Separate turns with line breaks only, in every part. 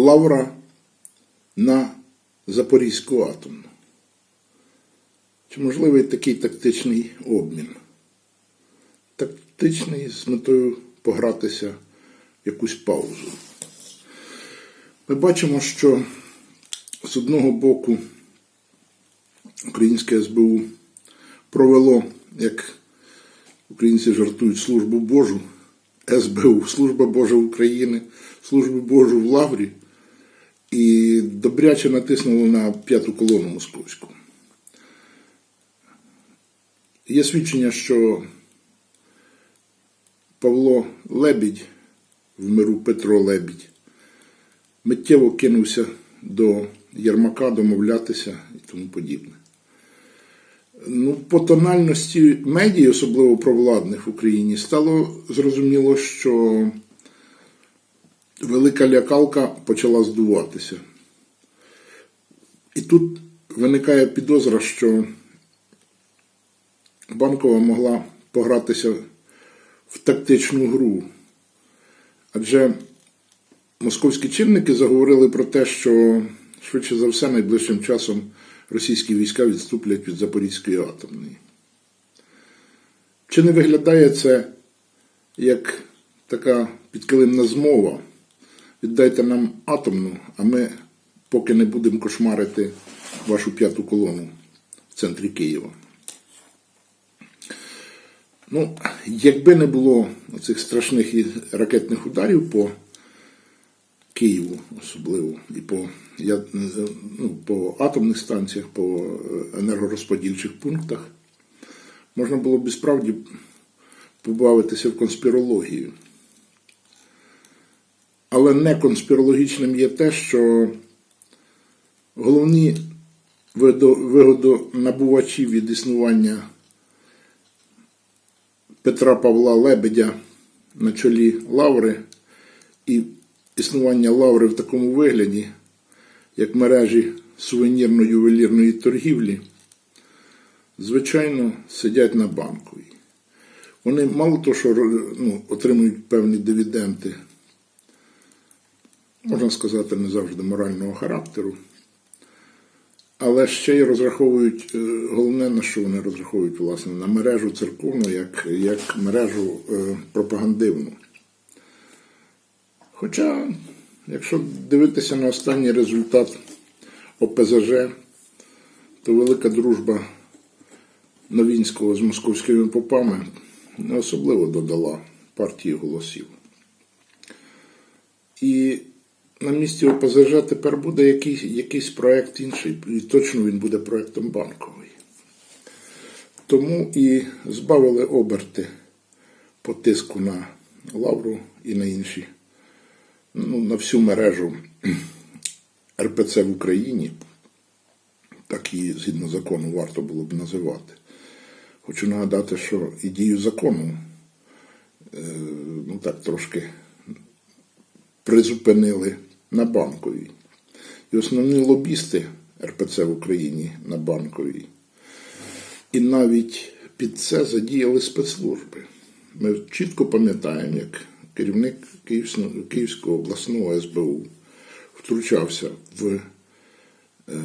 лавра на Запорізьку атомну. Чи можливий такий тактичний обмін? Тактичний з метою погратися в якусь паузу. Ми бачимо, що з одного боку українське СБУ провело, як українці жартують, службу Божу, СБУ, Служба Божа України, Службу Божу в Лаврі, і добряче натиснуло на п'яту колону московську. Є свідчення, що Павло Лебідь в миру Петро Лебідь миттєво кинувся до Єрмака домовлятися і тому подібне. Ну, по тональності медій, особливо провладних в Україні, стало зрозуміло, що велика лякалка почала здуватися. І тут виникає підозра, що Банкова могла погратися в тактичну гру. Адже московські чинники заговорили про те, що швидше за все найближчим часом російські війська відступлять від Запорізької атомної. Чи не виглядає це як така підкилимна змова? Віддайте нам атомну, а ми поки не будемо кошмарити вашу п'яту колону в центрі Києва. Ну, якби не було цих страшних ракетних ударів по Києву, особливо, і по, я- ну, по атомних станціях, по енергорозподільчих пунктах, можна було б справді побавитися в конспірологію. Але не конспірологічним є те, що головні вигодонабувачі від існування Петра Павла Лебедя на чолі Лаври і існування Лаври в такому вигляді, як мережі сувенірно-ювелірної торгівлі, звичайно, сидять на банковій. Вони мало того, що ну, отримують певні дивіденди, можна сказати, не завжди морального характеру. Але ще й розраховують, е, головне на що вони розраховують, власне, на мережу церковну, як, як мережу е, пропагандивну. Хоча, якщо дивитися на останній результат ОПЗЖ, то велика дружба Новінського з московськими попами не особливо додала партії голосів. І на місці ОПЗЖ тепер буде якийсь, якийсь проект інший, і точно він буде проектом банковий. Тому і збавили оберти по тиску на Лавру і на інші, ну, на всю мережу РПЦ в Україні, так її згідно закону варто було б називати. Хочу нагадати, що і дію закону, е, ну так трошки призупинили на банковій. І основні лобісти РПЦ в Україні на банковій. І навіть під це задіяли спецслужби. Ми чітко пам'ятаємо, як керівник Київського, обласного СБУ втручався в е,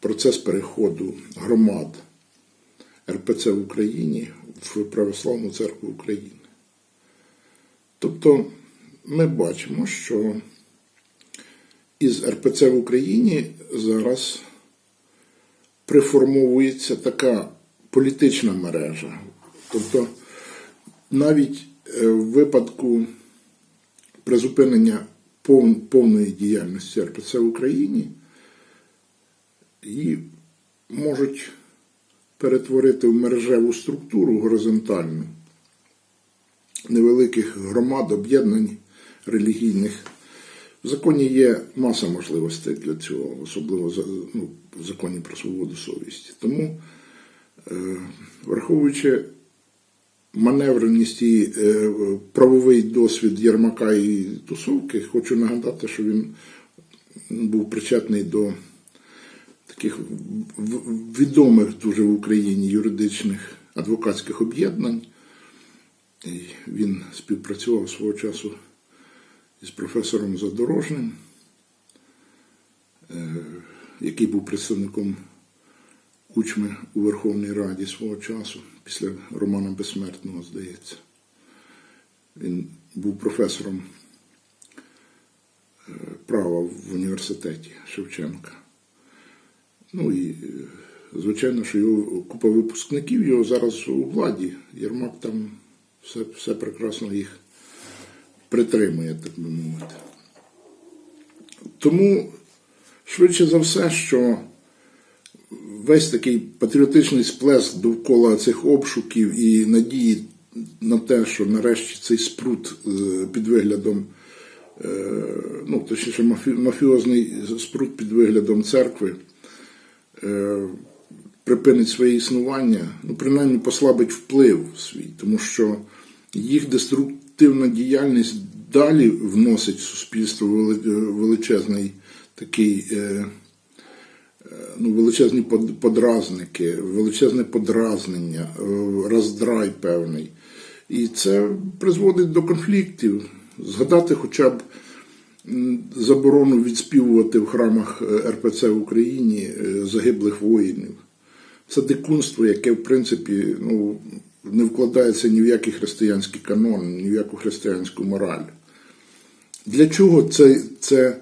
процес переходу громад РПЦ в Україні в Православну церкву України. Тобто ми бачимо, що із РПЦ в Україні зараз приформовується така політична мережа. Тобто навіть е, в випадку призупинення повної діяльності РПЦ в Україні її можуть перетворити в мережеву структуру горизонтальну невеликих громад, об'єднань релігійних. В законі є маса можливостей для цього, особливо ну, в законі про свободу совісті. Тому, е, враховуючи маневреність і е, правовий досвід Єрмака і тусовки, хочу нагадати, що він був причетний до таких відомих дуже в Україні юридичних адвокатських об'єднань. Він співпрацював свого часу із професором Задорожним. е, який був представником Кучми у Верховній Раді свого часу, після Романа Безсмертного, здається. Він був професором е, права в університеті Шевченка. Ну і, е, звичайно, що його купа випускників його зараз у владі. Єрмак там все, все прекрасно їх притримує, так би мовити. Тому, швидше за все, що весь такий патріотичний сплеск довкола цих обшуків і надії на те, що нарешті цей спрут е, під виглядом, е, ну, точніше, мафіозний спрут під виглядом церкви е, припинить своє існування, ну, принаймні послабить вплив свій, тому що їх деструктивна діяльність далі вносить в суспільство е, величезний такий. е, ну, величезні подразники, величезне подразнення, е, роздрай певний. І це призводить до конфліктів. Згадати хоча б заборону відспівувати в храмах е, РПЦ в Україні е, загиблих воїнів. Це дикунство, яке, в принципі, ну, не вкладається ні в який християнський канон, ні в яку християнську мораль. Для чого це, це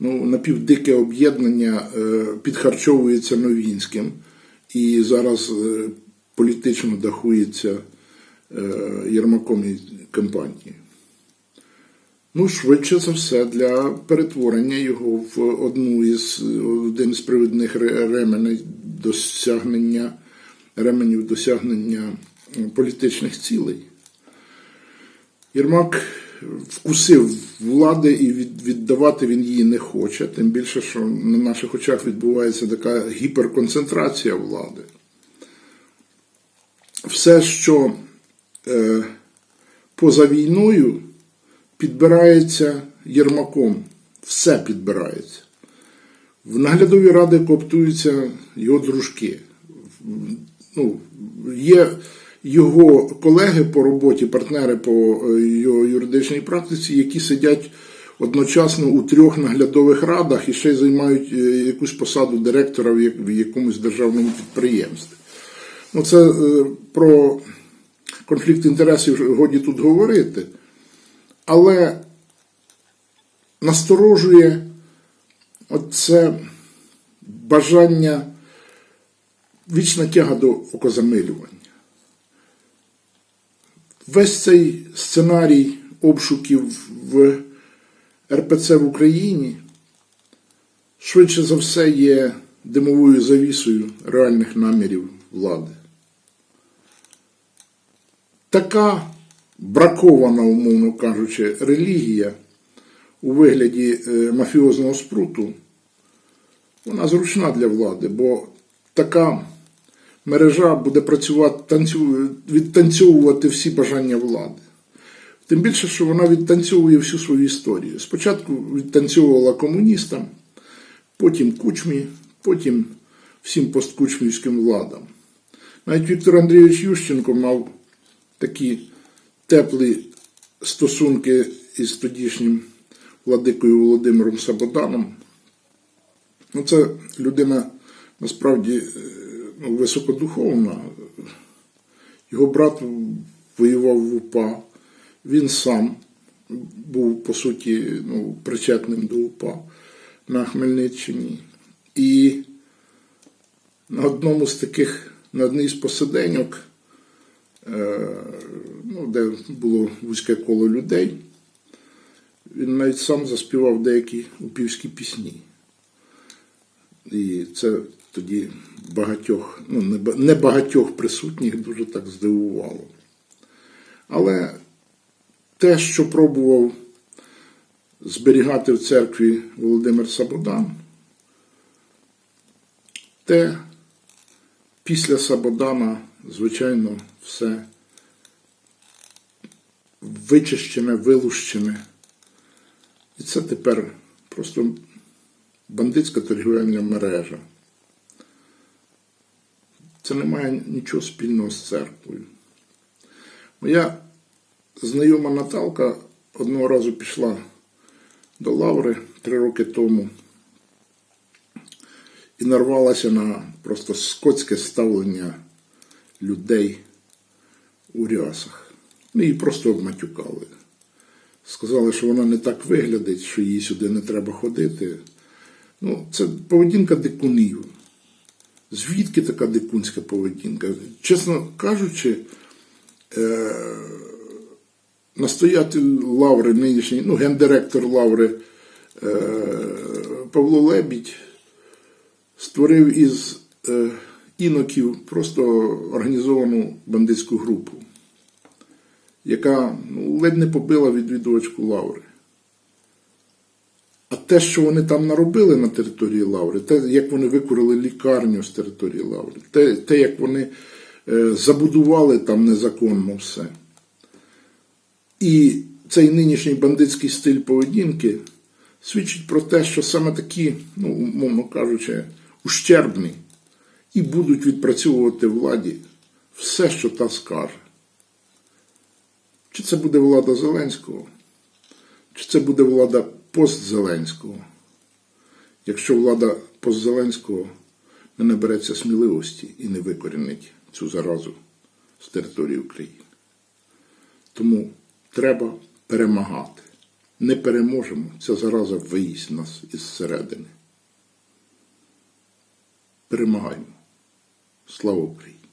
ну, напівдике об'єднання е, підхарчовується Новінським і зараз е, політично дахується е, Єрмаком і компанією? Ну, швидше за все, для перетворення його в одну із один з привідних ре- ременей досягнення ременів досягнення політичних цілей. Єрмак вкусив влади і віддавати він її не хоче, тим більше, що на наших очах відбувається така гіперконцентрація влади. Все, що е, поза війною, підбирається Єрмаком. Все підбирається. В наглядові ради коптуються його дружки. Ну, є його колеги по роботі, партнери по е, його юридичній практиці, які сидять одночасно у трьох наглядових радах і ще й займають е, якусь посаду директора в якомусь державному підприємстві. Ну, це е, про конфлікт інтересів годі тут говорити. Але насторожує оце бажання вічна тяга до окозамилювання. Весь цей сценарій обшуків в РПЦ в Україні швидше за все є димовою завісою реальних намірів влади. Така бракована, умовно кажучи, релігія у вигляді е, мафіозного спруту, вона зручна для влади, бо така мережа буде працювати, відтанцьовувати всі бажання влади. Тим більше, що вона відтанцьовує всю свою історію. Спочатку відтанцьовувала комуністам, потім кучмі, потім всім посткучмівським владам. Навіть Віктор Андрійович Ющенко мав такі теплі стосунки із тодішнім владикою Володимиром Сабоданом. Ну, це людина насправді е, ну, високодуховна. Його брат воював в УПА. Він сам був, по суті, ну, причетним до УПА на Хмельниччині. І на одному з таких, на одній з посиденьок, е, ну, де було вузьке коло людей, він навіть сам заспівав деякі упівські пісні. І це тоді багатьох, ну не багатьох присутніх дуже так здивувало. Але те, що пробував зберігати в церкві Володимир Сабодан, те після Сабодана, звичайно, все вичищене, вилущене. І це тепер просто бандитська торгівельна мережа. Це не має нічого спільного з церквою. Моя знайома Наталка одного разу пішла до Лаври три роки тому і нарвалася на просто скотське ставлення людей у рясах. Її просто обматюкали. Сказали, що вона не так виглядить, що їй сюди не треба ходити. Ну, це поведінка дикунів. Звідки така дикунська поведінка? Чесно кажучи, е, настоятель Лаври, нинішній, ну, гендиректор Лаври е, Павло Лебідь створив із е, іноків просто організовану бандитську групу, яка ну, ледь не побила відвідувачку Лаври. Те, що вони там наробили на території Лаври, те, як вони викурили лікарню з території Лаври, те, те як вони е, забудували там незаконно все. І цей нинішній бандитський стиль поведінки свідчить про те, що саме такі, ну, умовно кажучи, ущербні і будуть відпрацьовувати владі все, що та скаже. Чи це буде влада Зеленського, чи це буде влада постзеленського? Якщо влада постзеленського не набереться сміливості і не викорінить цю заразу з території України. Тому треба перемагати. Не переможемо, ця зараза виїсть нас із середини. Перемагаємо. Слава Україні!